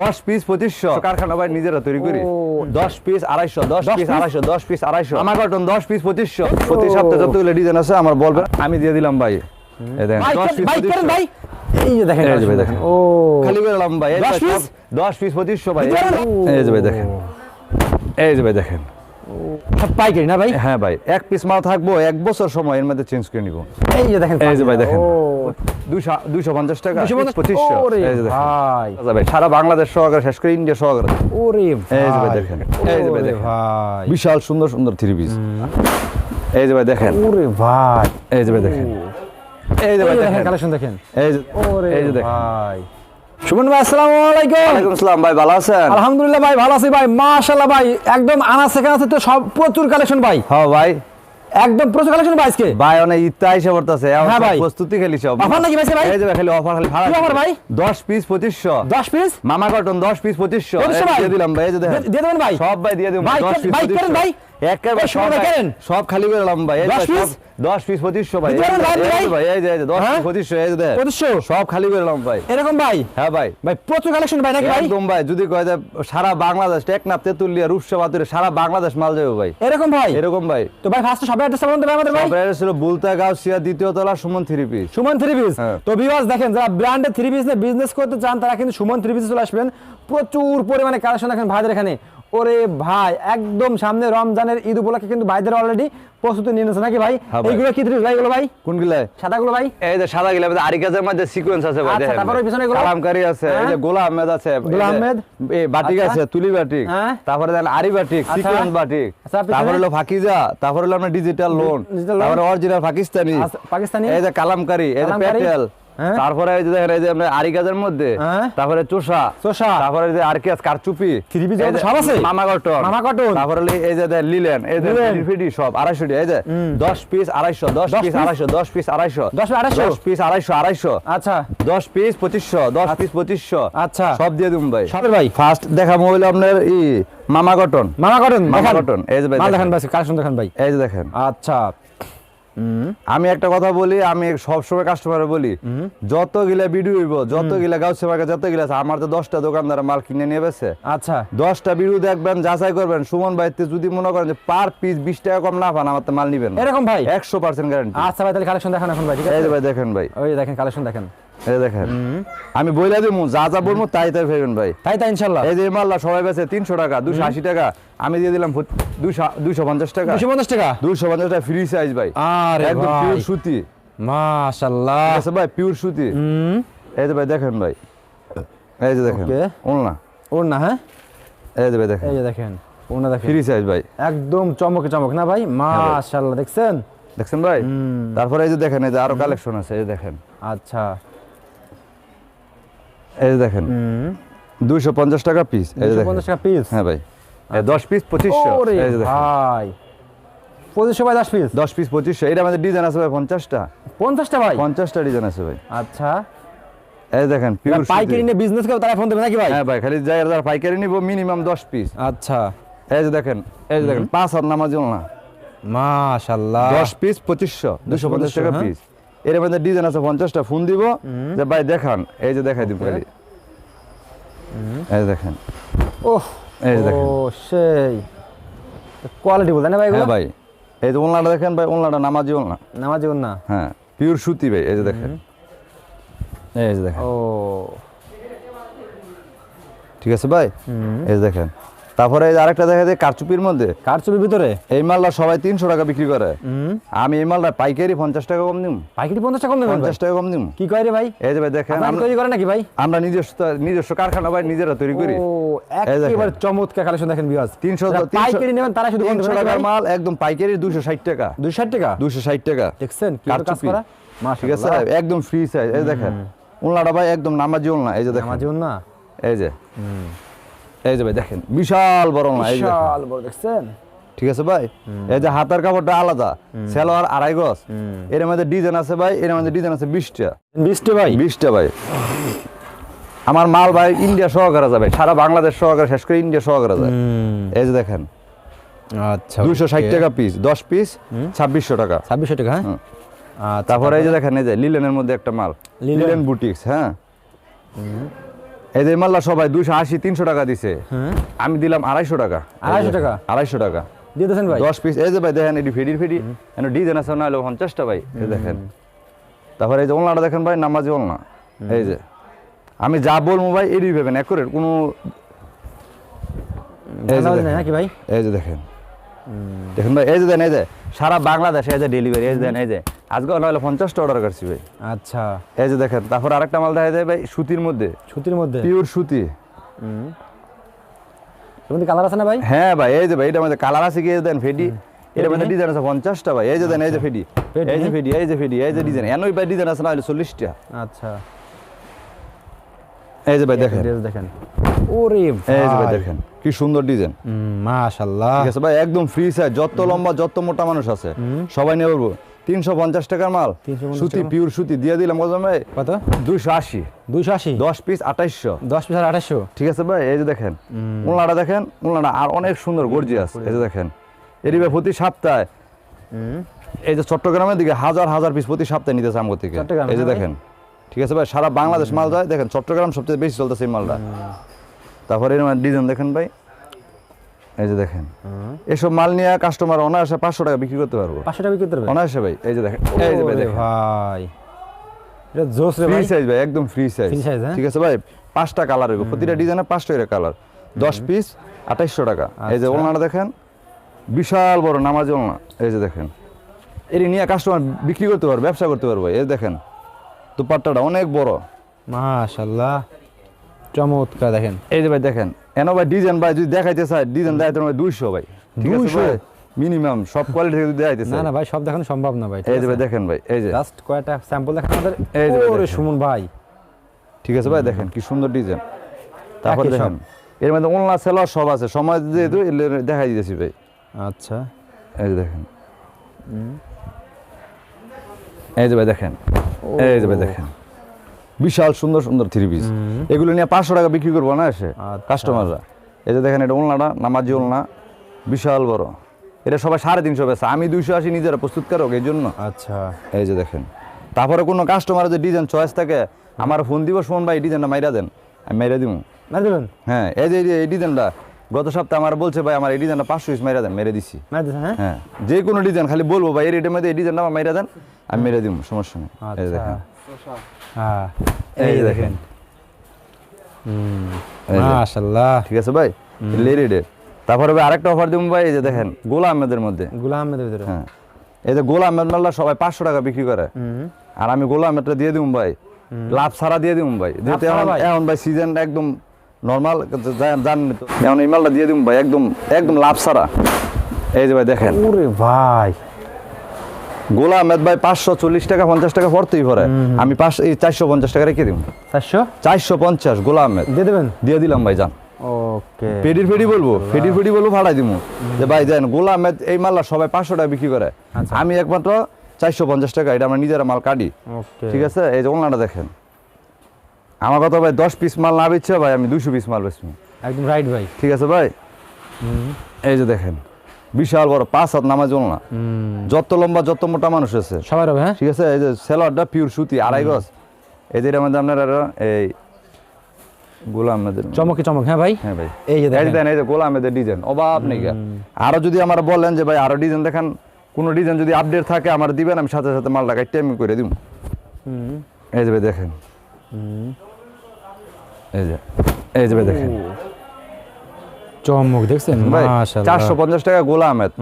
দশ পিস পঁচিশশো। কারখানা ভাই নিজেরা তৈরি করি। দশ পিস আড়াইশো দশ পিস? আড়াইশো দশ পিস আড়াইশো। আমার কার্টন দশ পিস পঁচিশশো। প্রতি সপ্তাহে যতগুলো ডিজাইন আছে আমার বলবেন আমি দিয়ে দিলাম ভাই। ভাই 10 কেন- ভাই কেন 2500 ভাই? এই যে দেখেন এই যে ভাই দেখেন। ও। খালি বেরোলাম ভাই এই 10 ভাই piece? দশ পিস পঁচিশশো ভাই। এই যে ভাই দেখেন। এই যে ভাই দেখেন। পাইকারি না ভাই হ্যাঁ ভাই এক পিস মাল থাকব এক বছর সময় এর মধ্যে চেঞ্জ করে নিব এই যে দেখেন এই যে ভাই দেখেন দুশো দুশো পঞ্চাশ টাকা পঁচিশশো ওরে এই যে দেখেন ভাই আচ্ছা সারা বাংলাদেশ সহকারে শেষ করে ইন্ডিয়া সহকারে ওরে ভাই এই যে ভাই দেখেন, এই যে ভাই দেখেন। বিশাল সুন্দর সুন্দর থ্রি পিস এই যে ভাই দেখেন ওরে ভাই এই যে ভাই দেখেন এই যে ভাই দেখেন দেখেন কালেকশন দেখেন এই যে ওরে এই যে দেখেন ভাই সুমন ভাই আসসালামু আলাইকুম। ওয়ালাইকুম আসসালাম ভাই ভালো আছেন? আলহামদুলিল্লাহ ভাই ভালো আছি ভাই। মাশাআল্লাহ ভাই একদম আনা সেখানে আছে তো সব প্রচুর কালেকশন ভাই। হ্যাঁ ভাই। একদম প্রচুর কালেকশন ভাই আজকে। ভাই অনেক হ্যাঁ ভাই। প্রস্তুতি খেলি সব। অফার নাকি ভাই ভাই? এই যে খালি অফার খালি কি offer ভাই? দশ পিস পঁচিশশো। 10 পিস মামা কটন দশ পিস 2500 দিয়ে দিলাম ভাই এই যে দেখেন। দিয়ে দেবেন ভাই? সব ভাই দিয়ে দিব। ভাই, পিস ভাই, কেন ভাই? একেবারে সব ভাই- সব খালি বেরোলাম ভাই 10 যে piece? সব দশ পিস পঁচিশশো ভাই ভাই, এই যে ভাই? ভাই এই যে এই যে দশ হ্যাঁ? পিস পঁচিশশো এই যে দেখ 2500 সব খালি বেরোলাম ভাই। এরকম ভাই? হ্যাঁ ভাই। ভাই প্রচুর কালেকশন ভাই নাকি ভাই? একদম ভাই যদি কয় যে সারা বাংলাদেশ টেকনাফ তেতুলিয়া রূপসা বাতুরে সারা বাংলাদেশ মাল যাবে ভাই। এরকম ভাই? এরকম ভাই। তো ভাই ফার্স্ট আমাদের ভাই। আপনার ছিল দ্বিতীয় তলা Suman three piece. Suman three piece. হ্যাঁ। তো ভিউয়ার্স দেখেন যারা ব্র্যান্ডের থ্রি পিস নিয়ে বিজনেস করতে চান তারা কিন্তু সুমন থ্রি পিসে চলে আসবেন। প্রচুর পরিমাণে কালেকশন দেখেন ভাইদের এখানে। ওরে ভাই একদম সামনে রমজানের ঈদ উপলক্ষে কিন্তু ভাইদের অলরেডি প্রস্তুতি নিয়ে নিয়েছে নাকি ভাই হ্যাঁ এইগুলো কি থ্রি ভাই এগুলো ভাই কোনগুলা সাদাগুলো ভাই এই যে সাদা গিলা আরি কাজের মধ্যে সিকোয়েন্স আছে ভাই আচ্ছা, তারপরে পিছনে এগুলো? কালামকারী আছে এই যে হ্যাঁ? গোলা আহমেদ আছে গোলা আহমেদ? এই বাটিক আচ্ছা। আছে তুলি বাটিক হ্যাঁ? তারপরে দেন আরি বাটিক আচ্ছা। সিকোয়েন্স বাটিক আচ্ছা, তারপরে হলো ফাকিজা তারপরে হলো আপনার ডিজিটাল লোন তারপরে অরিজিনাল পাকিস্তানি আচ্ছা, পাকিস্তানি? এই যে কালামকারী এই যে কালামকারী? হ্যাঁ? তারপরে এই যে দেখেন এই যে আপনার আরি কাজের মধ্যে হ্যাঁ? তারপরে চোষা চোষা। তারপরে এই যে কারচুপি Three piece এই যে সব আছে? মামা কটন মামা cotton? তারপরে এই যে দেন লিলেন এই যে ফিডি সব আড়াইশো এই যে দশ পিস আড়াইশো দশ 10 পিস piece? আড়াইশো দশ পিস আড়াইশো 10 piece আড়াইশো? দশ পিস আড়াইশো আড়াইশো আচ্ছা দশ পিস পঁচিশশো দশ পিস পঁচিশশো আচ্ছা। সব দিয়ে দিন ভাই সবের ভাই? ফার্স্ট দেখা মোবাইল আপনার ই মামা কটন মামা কটন মামা দেখান। cotton, এই যে ভাই দেখেন। দেখান ভাই কালেকশন দেখান ভাই এই যে দেখেন আচ্ছা আমি একটা কথা বলি আমি সবসময় কাস্টমারে বলি যত গিলা ভিডিও হইব যত গিলা গাউসে মার্কে যত গিলা আছে, আমার তো দশটা দোকানদার মাল কিনে নিয়ে বেছে। আচ্ছা। দশটা ভিডিও দেখবেন যাচাই করবেন। সুমন ভাইতে যদি মনে করেন যে পার পিস বিশ টাকা কম না পান আমার তো মাল নিবেন এরকম ভাই? একশো পার্সেন্ট গ্যারান্টি আচ্ছা ভাই তাহলে কালেকশন দেখান এখন ভাই ঠিক আছে? ভাই দেখেন ভাই। ওই দেখেন কালেকশন দেখেন। এই দেখেন। আমি বইলা দিব যা যা বলব তাই তাই ফেরবেন ভাই। তাই তাই ইনশাল্লাহ। এই যে মাল্লা সবাই বেছে তিনশো টাকা দুশো আশি টাকা আমি দিয়ে দিলাম দুশো পঞ্চাশ টাকা। দুশো পঞ্চাশ টাকা? দুশো পঞ্চাশ টাকা ফ্রি সাইজ ভাই। আরে একদম পিওর সুতি। মাশাআল্লাহ ঠিক আছে ভাই পিওর সুতি। এই যে ভাই দেখেন ভাই। এই যে দেখেন Okay. ওলনা ওর না হ্যাঁ? এই যে ভাই দেখেন। এই যে দেখেন ওর না দেখেন। ফ্রি সাইজ ভাই। একদম চমকে চমক না ভাই? মাশাআল্লাহ দেখছেন? দেখছেন ভাই? তারপরে এই যে দেখেন এই যে আরও কালেকশন আছে এই দেখেন। আচ্ছা। এই দেখেন। দুইশো পঞ্চাশ টাকা পিস এই পঞ্চাশ টাকা পিস হ্যাঁ ভাই। দশ পিস পঁচিশশো এই ভাই। পঁচিশশো বাই দশ পিস দশ পিস পঁচিশশো এটা আমাদের ডিজাইন আছে ভাই পঞ্চাশটা। পঞ্চাশটা ভাই? পঞ্চাশটা ডিজাইন আছে ভাই। আচ্ছা। এই দেখেন পিওর পাইকারি নিয়ে বিজনেস তারা ফোন দেবে নাকি ভাই? হ্যাঁ ভাই খালি যাই যারা পাইকারি নিব মিনিমাম দশ পিস আচ্ছা। এই যে দেখেন এই যে দেখেন পাঁচ হাত নামাজ না মাশাআল্লাহ দশ পিস পঁচিশশো দুশো পঞ্চাশ টাকা। পিস এর মধ্যে ডিজাইন আছে পঞ্চাশটা ফোন দিব যে ভাই দেখান এই যে দেখাই দিব খালি। এই দেখেন। ওহ এই দেখেন। ও সেই। কোয়ালিটি বলতে না ভাই হ্যাঁ ভাই এই যে ওলনাটা দেখেন ভাই ওলনাটা নামাজি ওলনা। নামাজ না হ্যাঁ পিওর সুতি ভাই এই যে দেখেন। এই যে দেখেন। ও। ঠিক আছে ভাই? এই যে দেখেন। তারপরে আরেকটা দেখা যায় কারচুপির মধ্যে। কারচুপির ভিতরে? এই মালটা সবাই তিনশো টাকা বিক্রি করে। আমি এই মালটা পাইকারি পঞ্চাশ টাকা কম দিম। পাইকারি পঞ্চাশ টাকা কম ভাই? পঞ্চাশ টাকা কম দিম। কি কয় রে ভাই? এই যে ভাই দেখেন আমরা- তৈরি করে নাকি ভাই? আমরা নিজস্ব নিজস্ব কারখানা ভাই নিজেরা তৈরি করি। একেবারে চমৎকার কালেকশন দেখেন বিয়াজ 300 যারা পাইকারি নেবেন তারা শুধু তিনশো টাকার টাকা মাল একদম পাইকারি দুশো ষাট টাকা। 260 টাকা? দুশো ষাট টাকা। দেখছেন কাজ। করা? ঠিক আছে? একদম ফ্রি সাইজ এই দেখেন। উলনাটা ভাই একদম নামাজি উলনা এই যে দেখেন। নামাজ এই যে। এই যে ভাই দেখেন বিশাল বড় এই বিশাল বড় দেখছেন? ঠিক আছে ভাই? এই যে হাতার কাপড়টা আলাদা সেলোয়ার আড়াই গজ। এর মধ্যে ডিজাইন আছে ভাই এর মধ্যে ডিজাইন আছে বিশটা। বিশটা ভাই? বিশটা ভাই। আমার মাল ভাই ইন্ডিয়া সহকারে যাবে সারা বাংলাদেশ সহকারে শেষ করে ইন্ডিয়া সহকারে যায় এই যে দেখেন। আচ্ছা দুইশো ষাট টাকা পিস দশ পিস ছাব্বিশশো টাকা। ছাব্বিশশো টাকা হ্যাঁ। আচ্ছা তারপরে এই যে দেখেন এই যে লিলেনের মধ্যে একটা মাল। লিলেন। লিলেন বুটিক্স হ্যাঁ? এই যে মাল্লা সবাই দুশো আশি তিনশো টাকা দিছে। হ্যাঁ। আমি দিলাম আড়াইশো টাকা। আড়াইশো টাকা? আড়াইশো টাকা। দিয়ে দিয়েছেন ভাই? দশ পিস এই যে ভাই দেখেন এটি ফেডি এন ডিজাইন আছে না হলে পঞ্চাশটা ভাই দেখেন। তারপরে এই যে ওলনাটা দেখেন ভাই নামাজি ওলনা। এই যে। আমি যা বলব ভাই এডি ভেবেন একুরেট কোনো। নাকি ভাই? এই যে দেখেন। দেখেন ভাই এই যে দেন এই যে সারা বাংলাদেশে এই যে ডেলিভারি এই যে দেন এই যে। আজকে নাহলে পঞ্চাশটা অর্ডার করছি ভাই আচ্ছা এই যে দেখেন তারপর আরেকটা মাল দেখা যায় ভাই সুতির মধ্যে সুতির মধ্যে পিওর সুতি কালার আছে না ভাই হ্যাঁ ভাই এই যে ভাই এটার মধ্যে কালার আছে কি দেন ফেডি এটার মধ্যে ডিজাইন আছে পঞ্চাশটা ভাই এই যে দেন এই যে ফেডি? এই যে ফেডি এই যে ফেডি এই যে ডিজাইন এনই ভাই ডিজাইন আছে না হলে চল্লিশটা আচ্ছা এই যে ভাই দেখেন দেখেন ওরে এই যে ভাই ভাই দেখেন কি সুন্দর ডিজাইন মাশাআল্লাহ ঠিক আছে ভাই একদম ফ্রি সাইজ যত লম্বা যত মোটা মানুষ আছে সবাই নিয়ে পারব তিনশো পঞ্চাশ টাকার মাল। সুতি। পিওর সুতি দিয়ে দিলাম কত ভাই? কত? দুইশো আশি। দুইশো আশি? দশ পিস আঠাইশশো। দশ পিস আর আঠাশশো ঠিক আছে ভাই এই যে দেখেন উল্লাটা দেখেন উল্লাটা আর অনেক সুন্দর গর্জিয়াস এই যে দেখেন। ভাই প্রতি সপ্তাহে। এই যে চট্টগ্রামের দিকে হাজার হাজার পিস প্রতি সপ্তাহে নিতেছে আমার থেকে এই যে দেখেন। ঠিক আছে ভাই সারা বাংলাদেশ মাল যায়। দেখেন চট্টগ্রাম সবচেয়ে বেশি চলতেছে এই মালটা। তারপরে এর ডিজাইন দেখেন ভাই। এই যে দেখেন। এসব মাল নিয়ে কাস্টমার অনায়াসে পাঁচশো টাকা বিক্রি করতে পারব। পাঁচশো টাকা বিক্রি করতে পারবে? অনায়াসে ভাই এই যে দেখেন এই যে ভাই এটা জোস রে ফ্রি ভাই। সাইজ ভাই একদম ফ্রি সাইজ size, হ্যাঁ? ঠিক আছে ভাই পাঁচটা কালার হইব প্রতিটা ডিজাইনে পাঁচটা করে কালার দশ পিস আঠাইশশো টাকা। এই যে আচ্ছা। ওলনাটা দেখেন বিশাল বড় নামাজ ওলনা। এই যে দেখেন। এটি নিয়ে কাস্টমার বিক্রি করতে পারবে ব্যবসা করতে পারবে এই দেখেন দুপাট্টাটা অনেক বড়। মাশাআল্লাহ। চমৎকার দেখেন। এই যে ভাই দেখেন এন ভাই ডিজাইন ভাই যদি দেখাইতে চায় ডিজাইন দেখাইতে হবে দুইশো ভাই। ঠিক আছে 200? ভাই মিনিমাম সব কোয়ালিটি থেকে যদি দেখাইতে না না ভাই সব দেখানো সম্ভব না ভাই এই যে ভাই দেখেন ভাই এই যে। জাস্ট কয়টা স্যাম্পল দেখেন আমাদের? এই যে ওরে সুমন ভাই। ঠিক আছে ভাই দেখেন কি সুন্দর ডিজাইন তারপর দেখেন এর মধ্যে অনলা সেলার সব আছে সময় যেহেতু দেখাই দিতেছি ভাই। আচ্ছা। এই যে দেখেন। এই যে ভাই দেখেন। এই যে ভাই দেখেন। বিশাল সুন্দর সুন্দর থ্রি পিস এগুলো নিয়ে পাঁচশো টাকা বিক্রি করব না এসে? আচ্ছা। কাস্টমাররা এই যে দেখেন এটা ওলনাটা নামাজি ওলনা। বিশাল বড়। এটা সবাই সাড়ে তিনশো বেচা। আমি দুইশো আশি নিজেরা প্রস্তুতকারক এই জন্য। আচ্ছা। এই যে দেখেন। তারপরে কোনো কাস্টমারের যে ডিজাইন চয়েস থাকে আমার ফোন দিব ফোন ভাই ডিজাইনটা মাইরা দেন। আমি মাইরা দিব মার দিবেন? হ্যাঁ এই যে এই ডিজাইনটা গত সপ্তাহে আমার বলছে ভাই আমার এই ডিজাইনটা পাঁচশো পিস মাইরা দেন মেরে দিছি। হ্যাঁ? হ্যাঁ যে কোনো ডিজাইন খালি বলব ভাই এই রেটের মধ্যে এই ডিজাইনটা আমার মাইরা দেন আমি মেরে দিব সমস্যা নেই। আচ্ছা। দেখেন। হ্যাঁ এই দেখেন। মাশাআল্লাহ। ঠিক আছে ভাই? লেরিডে তারপরে ভাই আরেকটা অফার দিব ভাই এই যে দেখেন গোলা আহমেদের মধ্যে। গুলাম আহমেদের ভিতরে। হ্যাঁ। এই যে গোলা আহমেদ মাল্লা সবাই পাঁচশো টাকা বিক্রি করে। আর আমি গোলা আহমেদটা দিয়ে দিব ভাই। লাভ ছাড়া দিয়ে দিব ভাই। যেহেতু ছাড়া এখন ভাই? এখন ভাই সিজন একদম নর্মাল জানেন তো। এখন এই মালটা দিয়ে দিব ভাই একদম একদম লাভ ছাড়া। এই যে ভাই দেখেন। ওরে ভাই। গোলা আহমেদ ভাই পাঁচশো চল্লিশ টাকা পঞ্চাশ টাকা পড়তেই পরে। আমি পাঁচ এই চারশো পঞ্চাশ টাকা রেখে দিব। চারশো? চারশো পঞ্চাশ গোলা আহমেদ দিয়ে দেবেন? দিয়ে দিলাম ভাই যান। ওকে। ফেডি বলব ফেডির ফেডি বলব ভাড়াই দিব যে ভাই দেন গোলা আহমেদ এই মাল্লা সবাই পাঁচশো টাকা বিক্রি করে। আচ্ছা। আমি একমাত্র চারশো পঞ্চাশ টাকা এটা আমরা নিজেরা মাল কাটি। ঠিক আছে? এই যে ওনাটা দেখেন। আমার কথা ভাই দশ পিস মাল না বেচছে ভাই আমি দুশো পিস মাল বেচবো। একদম রাইট ভাই। ঠিক আছে ভাই? এই যে দেখেন। বিশাল বড় পাঁচ হাত নামাজ না। যত লম্বা যত মোটা মানুষ আছে। সবাই হবে হ্যাঁ? ঠিক আছে? এই যে সেলারটা পিওর সুতি আড়াই গজ। এই যে এটার মধ্যে আপনার এই গোলাম চমকে চমক হ্যাঁ ভাই? হ্যাঁ ভাই। এই যে এই যে দেখেন এই যে গোলামেদের ডিজাইন অভাব নেই। আরও যদি আমার বলেন যে ভাই আরও ডিজাইন দেখান। কোনো ডিজাইন যদি আপডেট থাকে আমার দিবেন আমি সাথে সাথে মালটা কাটতে আমি করে দিব এই যে ভাই দেখেন। এই যে এই যে ভাই দেখেন। চমক দেখছেন? ভাই মাশাআল্লাহ। চারশো পঞ্চাশ টাকা গোলা আহমেদ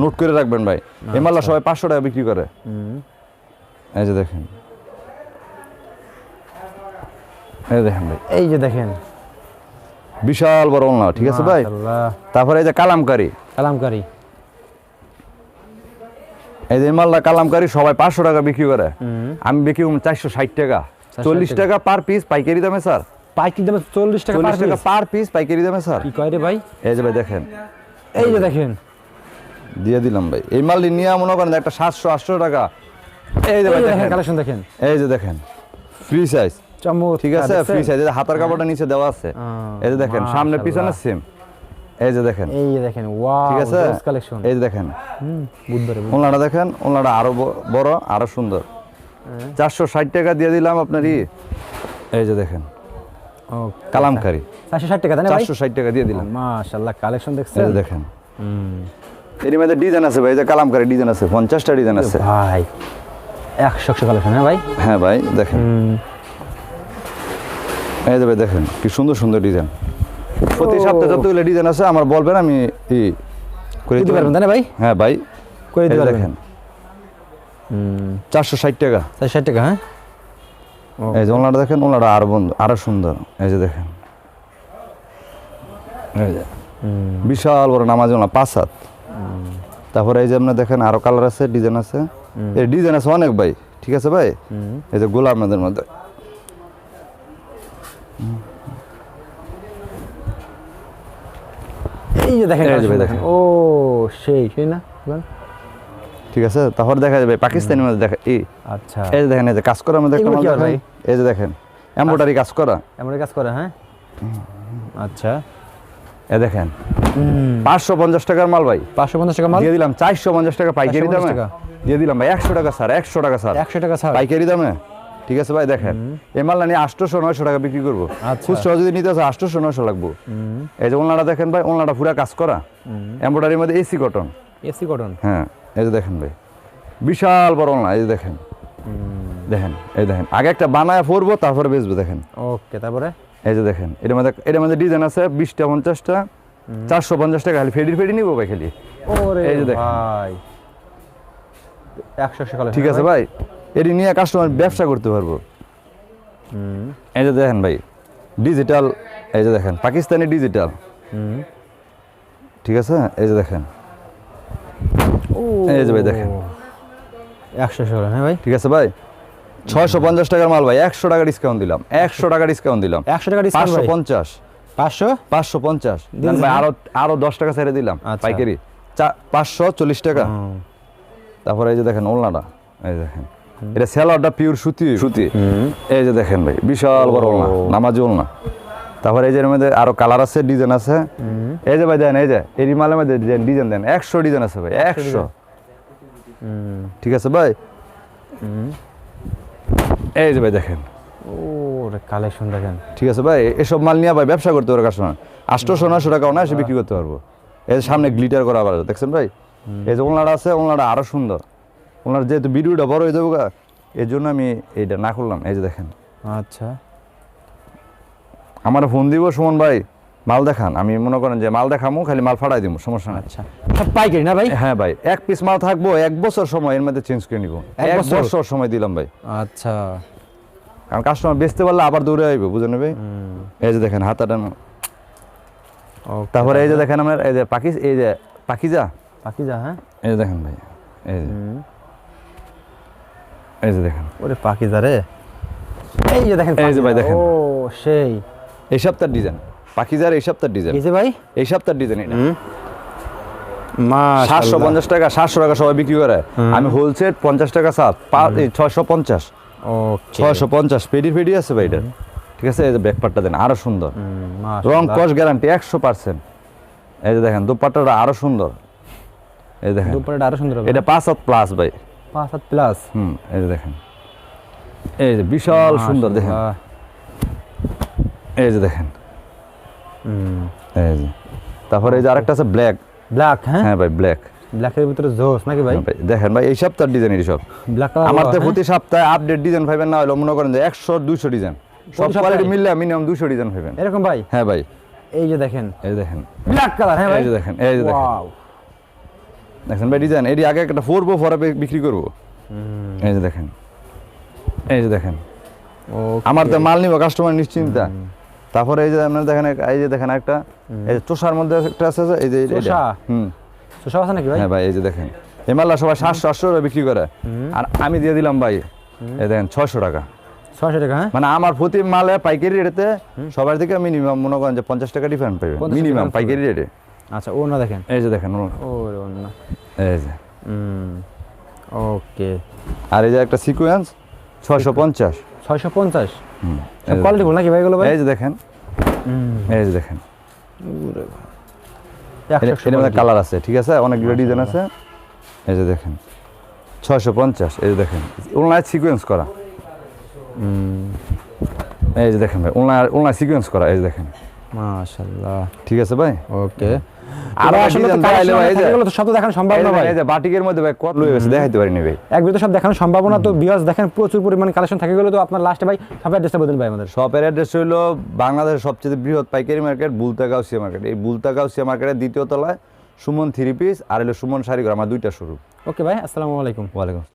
নোট করে রাখবেন ভাই। এই মাল্লা সবাই পাঁচশো টাকা বিক্রি করে। এই যে দেখেন। এই দেখেন ভাই। এই যে দেখেন। বিশাল বড় ওলনা ঠিক আছে ভাই? তারপরে এই যে কালামকারি। কালামকারী। এই যে মাল্লা কালামকারি সবাই পাঁচশো টাকা বিক্রি করে। আমি বিক্রি চারশো ষাট টাকা। 460 চল্লিশ টাকা পার পিস পাইকারি দামে স্যার। পাইকারি দামে চল্লিশ টাকা চল্লিশ টাকা পার পিস পাইকারি দামে স্যার কি কয় রে ভাই এই যে ভাই দেখেন এই যে দেখেন দিয়ে দিলাম ভাই এই মালটি নিয়ে মনে করেন একটা সাতশো আটশো টাকা এই যে ভাই দেখেন কালেকশন দেখেন এই যে দেখেন ফ্রি সাইজ চমক ঠিক আছে ফ্রি সাইজ হাতার কাপড়টা নিচে দেওয়া আছে এই যে দেখেন সামনে পিছনে। সেম এই যে দেখেন এই যে দেখেন ওয়াও ঠিক আছে কালেকশন এই যে দেখেন হুম বুধবারে ওনাটা দেখেন ওনাটা আরও বড় আরও সুন্দর চারশো ষাট টাকা দিয়ে দিলাম আপনার ই এই যে দেখেন কালামকারি। চারশো ষাট টাকা চারশো ষাট টাকা দিয়ে দিলাম। মাশাল্লাহ কালেকশন দেখছেন? দেখেন। এর মধ্যে ডিজাইন আছে ভাই যে কালামকারি ডিজাইন আছে পঞ্চাশটা ডিজাইন আছে। ভাই একশো একশো কালেকশন হ্যাঁ ভাই? হ্যাঁ ভাই দেখেন। এই যে ভাই দেখেন কি সুন্দর সুন্দর ডিজাইন। প্রতি সপ্তাহে যতগুলো ডিজাইন আছে আমার বলবেন আমি করে দিতে পারবেন তাই ভাই? হ্যাঁ ভাই করে দিতে দেখেন। চারশো ষাট টাকা। চারশো ষাট টাকা হ্যাঁ? এই যে ওনারা দেখেন ওনারা আরও বন্ধ আরও সুন্দর। এই যে দেখেন। এই যে। বিশাল বড় নামাজ ওনা পাঁচ হাত। তারপরে এই যে আপনার দেখেন আরও কালার আছে ডিজাইন আছে। এই ডিজাইন আছে অনেক ভাই ঠিক আছে ভাই? এই যে গোলামের মধ্যে। এই যে দেখেন। ও সেই সেই না? ঠিক আছে? তারপরে দেখা যাবে পাকিস্তানের মধ্যে দেখা এই আচ্ছা। এই যে দেখেন এই যে কাজ করার মধ্যে একটা কি আর এই যে দেখেন এমব্রয়ডারি কাজ করা। এমন কাজ করে হ্যাঁ? আচ্ছা। এ দেখেন পাঁচশো পঞ্চাশ টাকার মাল ভাই। পাঁচশো পঞ্চাশ টাকা মাল? দিয়ে দিলাম চারশো পঞ্চাশ টাকা পাইকারি 450 দামে। দিয়ে দিলাম ভাই একশো টাকা স্যার একশো টাকা স্যার একশো টাকা ছাড়। পাইকারি দামে। ঠিক আছে ভাই দেখেন। এই মাল নিয়ে আটশোশো নয়শো টাকা বিক্রি করব। আচ্ছা। খুচরা যদি নিতে আসে আটশোশো নয়শো লাগবো। এই যে ওনারা দেখেন ভাই ওনারা পুরা কাজ করা। এমব্রয়ডারির মধ্যে এসি কটন। AC cotton? হ্যাঁ। এই যে দেখেন ভাই বিশাল বড় ওনা এই যে দেখেন। দেখেন এই দেখেন আগে একটা বানায় পরবো তারপরে বেচবো দেখেন। ওকে তারপরে? এই যে দেখেন এটার মধ্যে এটার মধ্যে ডিজাইন আছে বিশটা পঞ্চাশটা চারশো পঞ্চাশ টাকা খালি ফেডি ফেডি নিবো ভাই খালি। ওরে এই যে দেখেন। একশো ঠিক আছে ভাই? এটি নিয়ে কাস্টমার ব্যবসা করতে পারব। এই যে দেখেন ভাই ডিজিটাল এই যে দেখেন পাকিস্তানি ডিজিটাল ঠিক আছে? এই যে দেখেন এই যে ভাই দেখেন। একশো একশো হ্যাঁ ভাই? ঠিক আছে ভাই? ছয়শো পঞ্চাশ টাকার মাল ভাই একশো টাকা ডিসকাউন্ট দিলাম একশো টাকা ডিসকাউন্ট দিলাম। একশো টাকা পাঁচশো পঞ্চাশ। পাঁচশো? পাঁচশো পঞ্চাশ। ভাই হ্যাঁ? আরও আরও দশ টাকা ছেড়ে দিলাম আচ্ছা। পাইকারি। পাঁচশো চল্লিশ টাকা। তারপরে এই যে দেখেন ওলনাটা এই দেখেন। এটা স্যালাডটা পিওর সুতি সুতি। এই যে দেখেন ভাই বিশাল বড় ওলনা নামাজি ওলনা। তারপরে এই যে মধ্যে আরও কালার আছে ডিজাইন আছে। এই যে ভাই দেন এই যে এই মালের মধ্যে ডিজাইন ডিজাইন দেন একশো ডিজাইন আছে ভাই একশো ঠিক আছে ভাই? এই যে ভাই দেখেন। কালেকশন দেখেন। ঠিক আছে ভাই এসব মাল নিয়ে ভাই ব্যবসা করতে পারব কাস্টমার আটশোশো নয়শো টাকা অনায়াসে বিক্রি করতে পারব। এই যে সামনে গ্লিটার করা আবার দেখছেন ভাই? এই যে ওনারা আছে ওনারা আরও সুন্দর। ওনার যেহেতু ভিডিওটা বড় হয়ে যাব এর জন্য আমি এইটা না করলাম। এই যে দেখেন। আচ্ছা। আমার ফোন দিব সুমন ভাই মাল দেখান। আমি মনে করেন যে মাল দেখামো খালি মাল ফাটাই দিব সমস্যা নাই। আচ্ছা। পাইকারি না ভাই? হ্যাঁ ভাই এক পিস মাল থাকব এক বছর সময় এর মধ্যে চেঞ্জ করে নিব। এক বছর? সময় দিলাম ভাই। আচ্ছা। কারণ কাস্টমার বেচতে পারলে আবার দৌড়ে আইব বুঝেন ভাই? এই যে দেখেন হাতাটা তারপরে এই যে দেখেন আমার এই যে পাখি এই যে পাখিজা বাকি যা হ্যাঁ? এই যে দেখেন ভাই এই যে। এই যে দেখেন। ওরে যা রে। এই যে দেখেন এই যে ভাই দেখেন। ও সেই। এই সপ্তাহের ডিজাইন পাখিজার এই ডিজাইন এই যে ভাই? এই সপ্তাহের ডিজাইন এটা। সাতশো পঞ্চাশ টাকা সাতশো টাকা সবাই বিক্রি করে। আমি হোলসেল পঞ্চাশ টাকা সাত ছয়শো পঞ্চাশ। ছয়শো পঞ্চাশ পেডি পেডি আছে ভাই এটা। ঠিক আছে এই যে ব্যাকপারটা দেন আরও সুন্দর। রং কস গ্যারান্টি একশো পার্সেন্ট এই যে দেখেন দুপাট্টাটা আরও সুন্দর। এই দেখেন। আরও সুন্দর এটা পাঁচ হাত প্লাস ভাই। পাঁচ হাত প্লাস হুম এই যে দেখেন। এই যে বিশাল সুন্দর দেখেন। এই যে দেখেন। এই যে। তারপরে এই যে আরেকটা আছে ব্ল্যাক ব্ল্যাক হ্যাঁ? হ্যাঁ ভাই ব্ল্যাক ব্ল্যাকের ভিতরে জোস নাকি ভাই? দেখেন ভাই এই সপ্তাহের ডিজাইন এই সব ব্ল্যাক আমার তো প্রতি সপ্তাহে আপডেট ডিজাইন পাইবেন না হলো মনে করেন যে একশো দুইশো ডিজাইন সব কোয়ালিটি মিললে মিনিমাম দুইশো ডিজাইন পাইবেন। এরকম ভাই? হ্যাঁ ভাই। এই যে দেখেন। এই দেখেন। ব্ল্যাক কালার হ্যাঁ ভাই? এই যে দেখেন এই যে দেখেন। দেখেন ভাই ডিজাইন এটি আগে একটা ফোরবো পরে বে- বিক্রি করব। এই যে দেখেন। এই যে দেখেন। আমার তো মাল নিব কাস্টমার নিশ্চিন্তা। তারপরে এই যে আপনার দেখেন এই যে দেখেন একটা এই যে চোষার মধ্যে একটা আছে এই যে। চোষা? হুম। সব আছে নাকি ভাই? হ্যাঁ ভাই এই যে দেখেন। এই মাল্লা সবাই সাতশো আটশো টাকা বিক্রি করে। আর আমি দিয়ে দিলাম ভাই এই দেখেন ছয়শো টাকা। ছয়শো টাকা হ্যাঁ? মানে আমার প্রতি মালে পাইকারি রেটে সবার থেকে মিনিমাম মনে করেন যে পঞ্চাশ টাকা ডিফারেন্ট পাবে মিনিমাম পাইকারি রেটে। আচ্ছা ও না দেখেন? এই যে দেখেন ও, না এই যে। ওকে। আর এই যে একটা সিকোয়েন্স ছয়শো পঞ্চাশ। ছয়শো পঞ্চাশ? কোয়ালিটি নাকি ভাই এগুলো ভাই? এই যে দেখেন। এই যে দেখেন। এর- মধ্যে কালার আছে ঠিক আছে? অনেকগুলো ডিজাইন আছে। এই যে দেখেন। ছয়শো পঞ্চাশ এই যে দেখেন। ওনার সিকোয়েন্স করা। এই যে দেখেন ভাই ওনার ওনার সিকোয়েন্স করা এই যে দেখেন। মাশাআল্লাহ। ঠিক আছে ভাই? ওকে। আর আর আসলে তো design ভাই থাকে তো সব দেখানো সম্ভব না ভাই। এই যে বাটিকের মধ্যে ভাই কত লয়ে গেছে দেখাইতে পারিনি ভাই। এক ভিডিও সব দেখানো সম্ভব না তো ভিউয়ার্স দেখেন প্রচুর পরিমাণে কালেকশন থাকে গেলে তো আপনার লাস্টে ভাই সব অ্যাড্রেসটা বলুন ভাই আমাদের। শপের অ্যাড্রেস হইল বাংলাদেশের সবচেয়ে বৃহৎ পাইকারি মার্কেট বুলতা গাউসিয়া মার্কেট এই বুলতা গাউসিয়া মার্কেটের দ্বিতীয় তলায় সুমন থ্রি পিস আর হলো সুমন শাড়িঘর আমার দুইটা শুরু ওকে ভাই আসসালামু আলাইকুম। ওয়ালাইকুম